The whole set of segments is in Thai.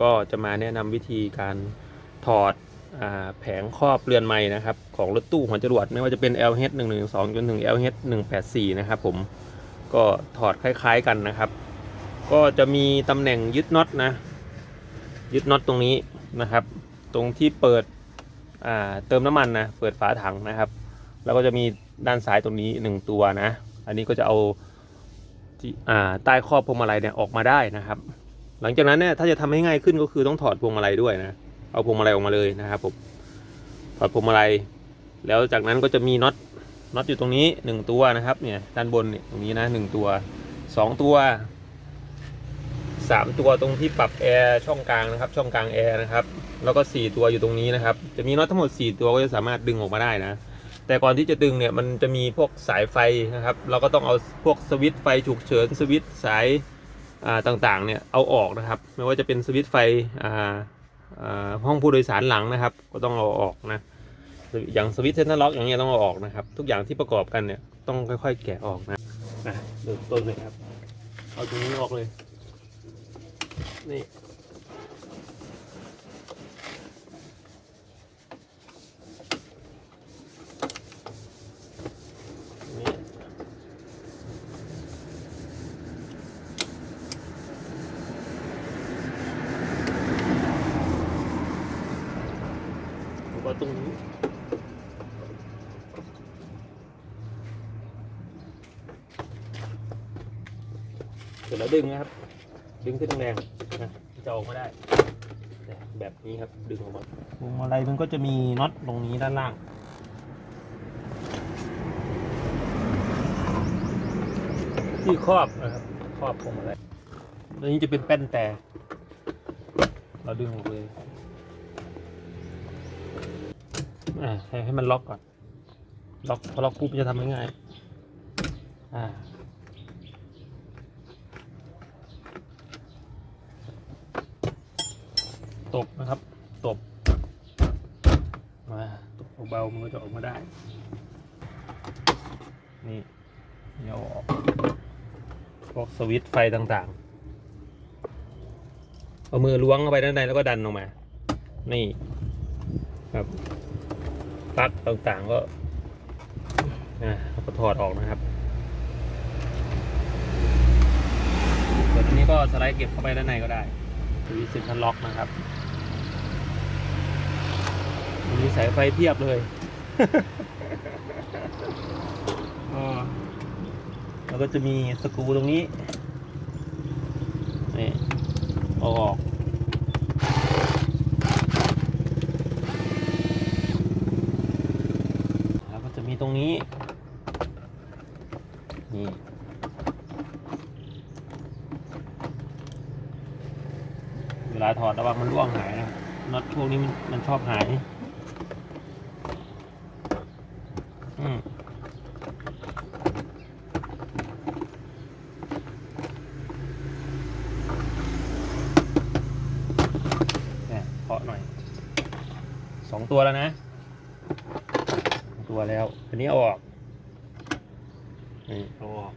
ก็จะมาแนะนำวิธีการถอดอแผงครอบเรือนไม้นะครับของรถตู้หัวจรวดไม่ว่าจะเป็น LH 1 1 2จนถึง LH 184 นะครับผมก็ถอดคล้ายๆกันนะครับ ก็จะมีตำแหน่งยึดน็อตนะ ยึดน็อตตรงนี้นะครับ ตรงที่เปิดเติมน้ำมันนะเปิดฝาถังนะครับ แล้วก็จะมีด้านซ้ายตรงนี้หนึ่งตัวนะ อันนี้ก็จะเอาที่อ่าใต้ครอบพวงมาลัยเนี่ยออกมาได้นะครับ หลังจากนั้นเนี่ยถ้าจะทำให้ง่ายขึ้นก็คือต้องถอดพวงมาลัยด้วยนะ เอาพวงมาลัยออกมาเลยนะครับผม ถอดพวงมาลัย แล้วจากนั้นก็จะมีน็อต น็อตอยู่ตรงนี้หนึ่งตัวนะครับ เนี่ย ด้านบนเนี่ยตรงนี้นะหนึ่งตัวสองตัวสามตัวตรงที่ปรับแอร์ช่องกลางนะครับ ช่องกลางแอร์นะครับ แล้วก็สี่ตัวอยู่ตรงนี้นะครับ จะมีน็อตทั้งหมดสี่ตัวก็จะสามารถดึงออกมาได้นะ แต่ก่อนที่จะดึงเนี่ย มันจะมีพวกสายไฟนะครับ เราก็ต้องเอาพวกสวิตช์ไฟฉุกเฉิน สวิตช์สาย ต่างๆเนี่ยเอาออกนะครับ ไม่ว่าจะเป็นสวิตช์ไฟห้องผู้โดยสารหลังนะครับ ก็ต้องเอาออกนะอย่างสวิตช์เซนเตอร์ล็อกอย่างเงี้ยต้องเอาออกนะครับ ทุกอย่างที่ประกอบกันเนี่ยต้องค่อย ๆ แกะออกนะนะเริ่มต้นเลยครับ เอาตรงนี้ออกเลย นี่แล้วก็ ตรงนี้เสร็จแล้วดึงนะครับ ดึงขึ้นแรงนะจะออกมาได้ แบบนี้ครับดึงออกมาพวงมาลัยมันก็จะมีน็อตตรงนี้ด้านล่างที่ครอบนะครับครอบพวงมาลัยตัวนี้จะเป็นแป้นแต่ เราดึงออกเลย อ่าให้ให้มันล็อกก่อน ล็อกพอล็อกปุ๊บจะทำง่ายๆอ่าตบนะครับ ตบ มาตบเบาๆมันก็จะออกมาได้ นี่นี่เอาออกพวกสวิตช์ไฟต่างๆ เอามือล้วงเข้าไปด้านในแล้วก็ดันออกมา นี่ ครับ ปลั๊กต่างๆก็อ่าเราก็ถอดออกนะครับส่วนอันนี้ก็สไลด์เก็บเข้าไปด้านในก็ได้สวิตช์เซ็นทรัลล็อกนะครับมีสายไฟเพียบเลยแล้วก็จะมีสกรูตรงนี้นี่เอาออก แล้วก็จะมีตรง นี้ นี่เวลาถอดระวังมันร่วงหายนะน็อตพวกนี้มันมันชอบหายอืมเนี่ยเคาะหน่อยสองตัวแล้วนะ ตัวแล้ว อันนี้เอาออกนี่เอาออก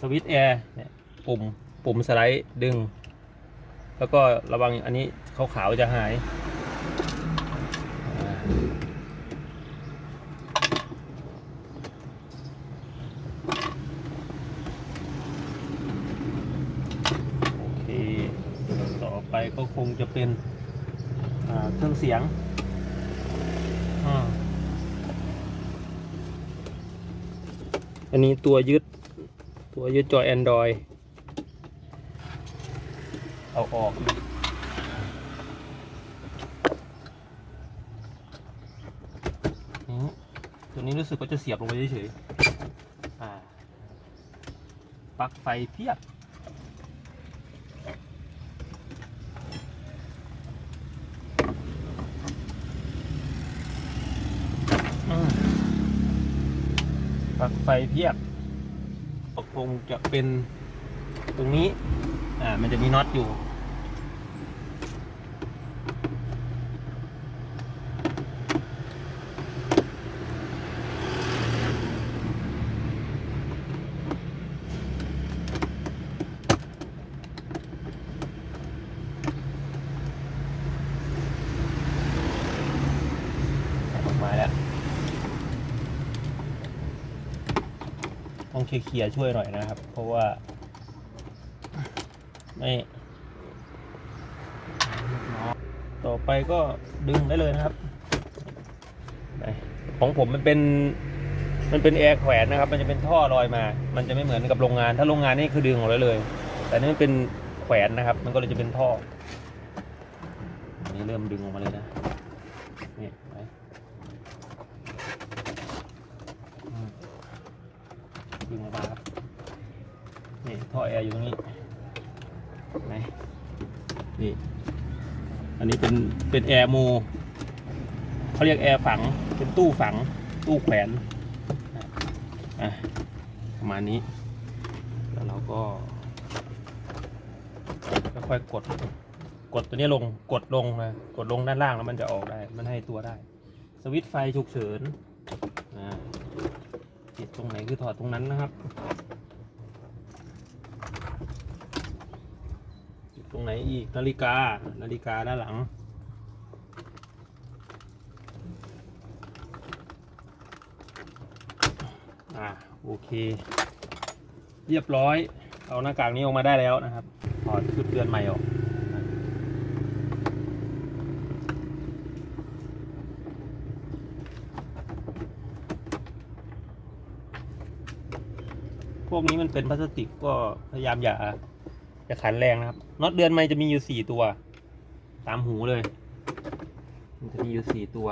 สวิตช์แอร์เนี่ยปุ่มปุ่มสไลด์ดึง แล้วก็ระวังอันนี้ขาวๆจะหายอ่าโอเคต่อไปก็คงจะเป็นอ่าเครื่องเสียง อันนี้ตัวยึด ตัวยึดจอ Android เอาออก ตัวนี้รู้สึกว่าจะเสียบลงไปเฉยๆปลั๊กไฟเพียบ ปลั๊กไฟเพียบก็คงจะเป็นตรงนี้ อ่า มันจะมีน็อตอยู่ เคลียร์ช่วยหน่อยนะครับ เพราะว่า ไม่ต่อไปก็ดึงได้เลยนะครับของผมมันเป็นมันเป็นแอร์แขวนนะครับ มันจะเป็นท่อลอยมา มันจะไม่เหมือนกับโรงงาน ถ้าโรงงานนี่คือดึงออกเลยเลย แต่นี่มันเป็นแขวนนะครับ มันก็เลยจะเป็นท่ออันนี้เริ่มดึงออกมาเลยนะ นี่ไปอืม ดึงออกมาครับนี่ท่อแอร์อยู่ตรงนี้ไหนนี่ อันนี้เป็นเป็นแอร์โมเขาเรียกแอร์ฝังเป็นตู้ฝังตู้แขวนอะประมาณนี้ แล้วเราก็ค่อยๆกดกดตัวนี้ลงกดลงนะกดลงด้านล่างแล้วมันจะออกได้ มันให้ตัวได้ สวิตช์ไฟฉุกเฉินอ่า ติดตรงไหนคือถอดตรงนั้นนะครับ ติดตรงไหนอีกนาฬิกา นาฬิกาด้านหลังอ่าโอเค เรียบร้อย เอาหน้ากากนี้ออกมาได้แล้วนะครับ ถอดชุดเตือนใหม่ออก พ วกนี้มันเป็นพลาสติกก็พยายามอย่าอย่าขันแรงนะครับน็อตเดือนใหม่จะมีอยู่สี่ตัว ตามหูเลย มันจะมีอยู่สี่ตัว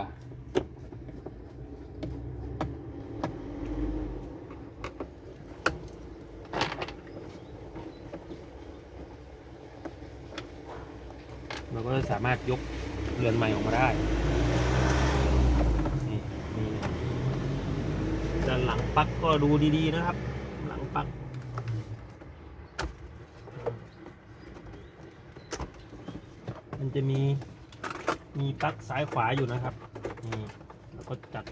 เราก็สามารถยกเรือนใหม่ออกมาได้นี่นี่นะด้านหลังปลั๊กก็ดูดีๆนะครับ หลังมันจะมีมีปลั๊กซ้ายขวาอยู่นะครับนี่แล้วก็จัด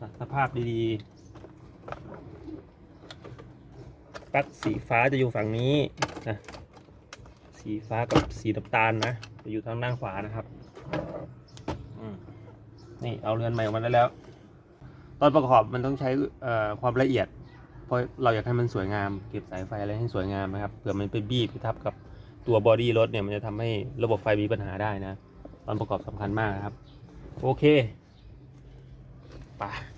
จัดสภาพดีๆปลั๊กสีฟ้าจะอยู่ฝั่งนี้นะสีฟ้ากับสีน้ำตาลนะจะอยู่ทางด้านขวานะครับอืมนี่เอาเรือนใหม่ออกมาได้แล้ว ตอนประกอบมันต้องใช้ความละเอียด เพราะเราอยากให้มันสวยงามเก็บสายไฟอะไรให้สวยงามนะครับเผื่อมันไปบีบไปทับกับตัวบอดี้รถเนี่ยมันจะทำให้ระบบไฟมีปัญหาได้นะตอนประกอบสำคัญมากนะครับ โอเคไป